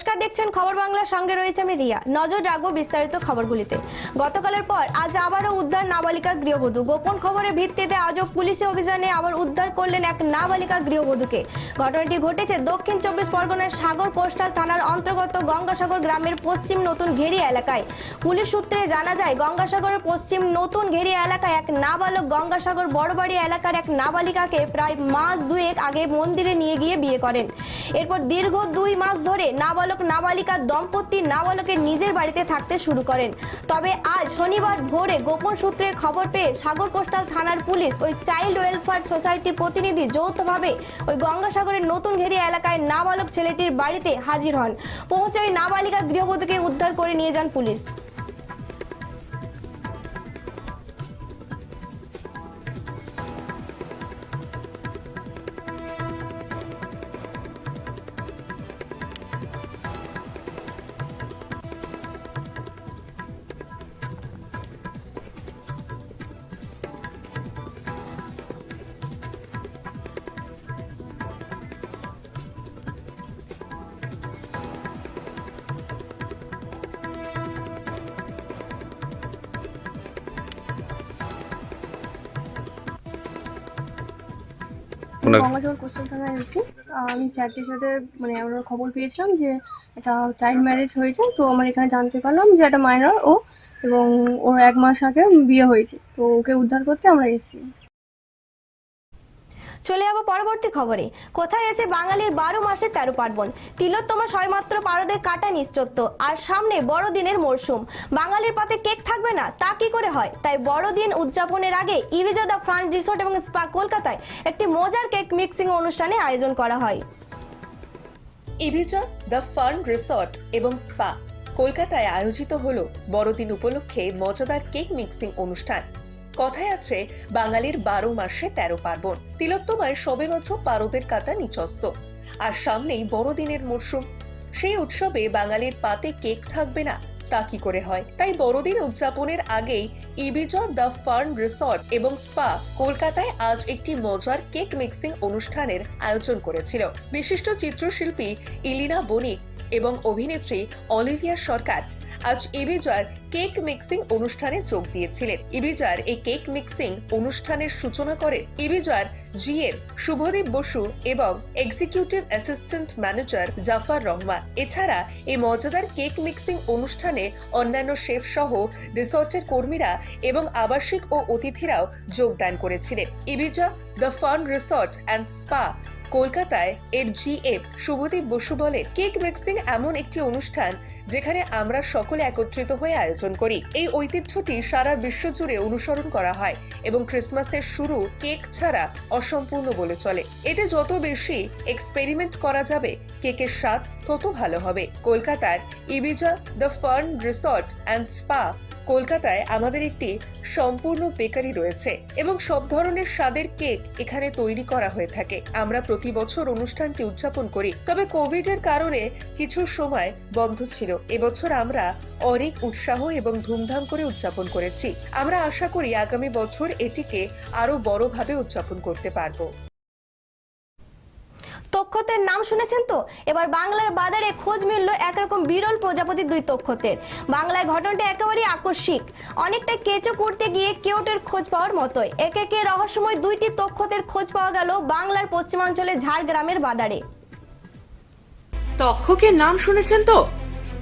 নমস্কার দেখছেন খবর বাংলা সঙ্গে রয়েছে আমি রিয়া। নজর রাখব বিস্তারিত খবরগুলিতে। গতকালের পর আজ আবারও উদ্ধার নাবালিকা গৃহবধূ। গোপন খবরের ভিত্তিতে আজও পুলিশের অভিযানে আবার উদ্ধার করলেন এক নাবালিকা গৃহবধূকে। ঘটনাটি ঘটেছে দক্ষিণ চব্বিশ পরগনার সাগর কোস্টাল থানার অন্তর্গত গঙ্গাসাগর গ্রামের পশ্চিম নতুন ঘেরি এলাকায়। পুলিশ সূত্রে জানা যায়, গঙ্গাসাগরের পশ্চিম নতুন ঘেরি এলাকায় এক নাবালক গঙ্গাসাগর বড়বাড়ি এলাকার এক নাবালিকাকে প্রায় মাস দুয়েক আগে মন্দিরে নিয়ে গিয়ে বিয়ে করেন। এরপর দীর্ঘ দুই মাস ধরে নাবালক নাবালিকার দম্পতি নাবালকের নিজের বাড়িতে থাকতে শুরু করেন। তবে আজ শনিবার ভোরে গোপন সূত্রে খবর পেয়ে সাগর কোস্টাল থানার পুলিশ ওই চাইল্ড ওয়েলফেয়ার সোসাইটির প্রতিনিধি যৌথভাবে ওই গঙ্গাসাগরের নতুন ঘেরিয়া এলাকায় নাবালক ছেলেটির বাড়িতে হাজির হন। পৌঁছে ওই নাবালিকা গৃহবধূকে উদ্ধার করে নিয়ে যান পুলিশ। ওনার- গঙ্গাসাগর কোস্টাল আমি স্যারটির সাথে মানে আমরা খবর পেয়েছিলাম যে একটা চাইল্ড ম্যারেজ হয়েছে, তো আমার এখানে জানতে পারলাম যে একটা মাইনর ও এবং ওর এক মাস আগে বিয়ে হয়েছে, তো ওকে উদ্ধার করতে আমরা এসেছি। চলে যাব পরবর্তী খবরে। কোথায় আছে বাঙালির বারো মাসে তেরো পার্বণ? তিলোত্তমা সয়মাত্র পারদের কাটা নিশ্চত্ব, আর সামনে বড়দিনের মরশুম। বাঙালির পাতে কেক থাকবে না, তা কি করে হয়? তাই বড়দিন উদযাপনের আগে ইভিজা দ্য ফ্রান্ট রিসোর্ট এবং স্পা কলকাতায় একটি মজার কেক মিক্সিং অনুষ্ঠানে আয়োজন করা হয়। ইভিজা দ্য ফান রিসর্ট এবং স্পা কলকাতায় আয়োজিত হলো বড়দিন উপলক্ষে মজাদার কেক মিক্সিং অনুষ্ঠান। কথায় আছে, বাঙালির বারো মাসে তেরো পার্বণ। তিলোত্তমায় সবেমাত্র পারদের কাটা নিচস্ত। আর সামনেই বড়দিনের মরশুম। সেই উৎসবে বাঙালির পাতে কেক থাকবে না। তা কি করে হয়? তাই বড়দিন উদযাপনের আগেই ইবিজা দ্য ফার্ন রিসর্ট এবং স্পা কলকাতায় আজ একটি মজার কেক মিক্সিং অনুষ্ঠানের আয়োজন করেছিল। বিশিষ্ট চিত্রশিল্পী ইলিনা বণিক এবং অভিনেত্রী অলিভিয়া সরকার আজ ইবিজার কেক মিক্সিং অনুষ্ঠানে যোগ দিয়েছিলেন। ইবিজার এই কেক মিক্সিং অনুষ্ঠানের সূচনা করেন ইবিজার জিএম শুভদীপ বসু এবং executive assistant manager Jafar Rahman. এছাড়া এই মজাদার কেক মিক্সিং অনুষ্ঠানে অন্যান্য শেফ সহ রিসর্টের কর্মীরা এবং আবাসিক ও অতিথিরাও যোগদান করেছিলেন। Ibiza the fern resort and spa কলকাতায় এর জিএফ শুভদীপ বসু বলেন, কেক মিক্সিং এমন একটি অনুষ্ঠান যেখানে আমরা সকলে একত্রিত হয়ে আয়োজন করি। এই ঐতিহ্যটি সারা বিশ্ব জুড়ে অনুসরণ করা হয় এবং ক্রিসমাসের শুরু কেক ছাড়া অসম্পূর্ণ বলে চলে। এতে যত বেশি এক্সপেরিমেন্ট করা যাবে, কেকের স্বাদ তত ভালো হবে। কলকাতার Ibiza the fern resort and spa কলকাতায় আমাদের একটি সম্পূর্ণ বেকারি রয়েছে এবং সব ধরনের স্বাদের কেক এখানে তৈরি করা হয়ে থাকে। আমরা প্রতি বছর অনুষ্ঠানটি উদযাপন করি। তবে কোভিড এর কারণে কিছু সময় বন্ধ ছিল। এবছর আমরা অনেক উৎসাহ এবং ধুমধাম করে উদযাপন করেছি। আমরা আশা করি আগামী বছর এটিকে আরও বড়ভাবে উদযাপন করতে পারব। তক্ষতের নাম শুনেছেন তো? এবার বাংলার বাজারে খোঁজ মিলল একরকম বিরল প্রজাপতির দুই তক্ষতের। বাংলায় ঘটনাটি একেবারেই আকস্মিক। অনেকটা কেঁচো করতে গিয়ে কেউটের খোঁজ পাওয়ার মতোই। একে একে রহস্যময় দুইটি তক্ষতের খোঁজ পাওয়া গেল বাংলার পশ্চিমাঞ্চলে ঝাড়গ্রামের বাজারে। তক্ষকের নাম শুনেছেন তো?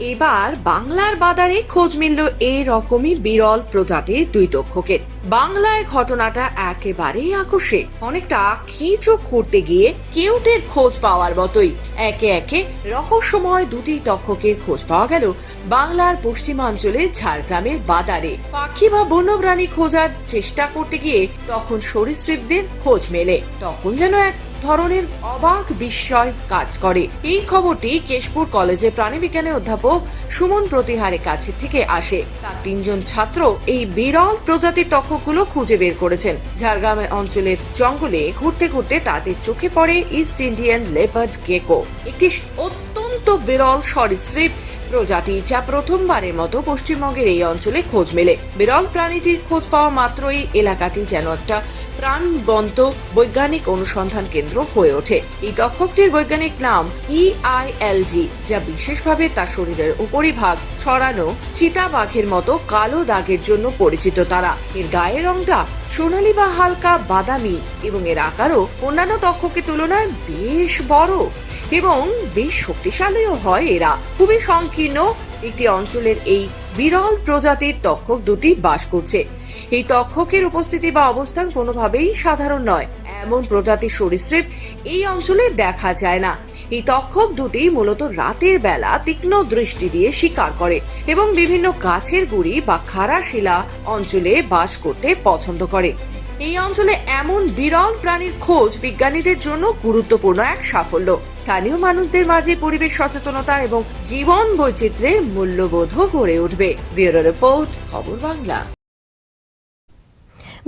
এবার বাংলার বাজারে খোঁজ মিলল এই রকমই বিরল প্রজাতির দুই দক্ষকে। বাংলায় ঘটনাটা একেবারেই আকস্মিক। অনেকটা খিচো করতে গিয়ে কেউটের খোঁজ পাওয়ার মতোই। একে একে রহস্যময় দুটি তক্ষকের খোঁজ পাওয়া গেল বাংলার পশ্চিমাঞ্চলে ঝাড়গ্রামের বাজারে। পাখি বা বন্যপ্রাণী খোঁজার চেষ্টা করতে গিয়ে তখন সরীসৃপদের খোঁজ মেলে। তখন যেন এক ধরনের অবাক বিস্ময় কাজ করে। এই খবরটি কেশপুর কলেজে প্রাণীবিজ্ঞানের অধ্যাপক সুমন প্রতিহারের কাছে থেকে আসে। তার তিনজন ছাত্র এই বিরল প্রজাতির তক্ষকগুলো খুঁজে বের করেছেন। ঝাড়গ্রাম অঞ্চলের জঙ্গলে ঘুরতে ঘুরতে তাদের চোখে পড়ে ইস্ট ইন্ডিয়ান লেপার্ড গেকো একটি অত্যন্ত বিরল সরীসৃপ প্রজাতি যা প্রথমবারের মতো পশ্চিমবঙ্গের এই অঞ্চলে খোঁজ মেলে। বিরল প্রাণীটির খোঁজ পাওয়া মাত্রই এলাকাটি যেন একটা প্রাণবন্ত বৈজ্ঞানিক অনুসন্ধান কেন্দ্র হয়ে ওঠে। এই তক্ষকটির বৈজ্ঞানিক নাম E ইআইএলজি যা বিশেষভাবে তার শরীরের উপরিভাগ, ছড়ানো চিতাবাঘের মতো কালো দাগের জন্য পরিচিত তারা। এর গায়ের রংটা সোনালী বা হালকা বাদামি এবং এর আকারও অন্যান্য তক্ষকের তুলনায় বেশ বড় এবং বেশ শক্তিশালীও হয় এরা। খুবই সংকীর্ণ একটি অঞ্চলের এই বিরল প্রজাতির তক্ষক দুটি বাস করছে। এই তক্ষকের উপস্থিতি বা অবস্থান কোনোভাবেই সাধারণ নয়। এমন প্রজাতির সরীসৃপ এই অঞ্চলে দেখা যায় না। এই তক্ষক দুটি মূলত রাতের বেলা তীক্ষ্ণ দৃষ্টি দিয়ে শিকার করে এবং বিভিন্ন গাছের গুড়ি বা খাড়া শিলা অঞ্চলে বাস করতে পছন্দ করে। এই অঞ্চলে এমন বিরল প্রাণীর খোঁজ বিজ্ঞানীদের জন্য গুরুত্বপূর্ণ এক সাফল্য। স্থানীয় মানুষদের মাঝে পরিবেশ সচেতনতা এবং জীবন বৈচিত্র্যের মূল্যবোধও গড়ে উঠবে। ব্যুরো রিপোর্ট, খবর বাংলা।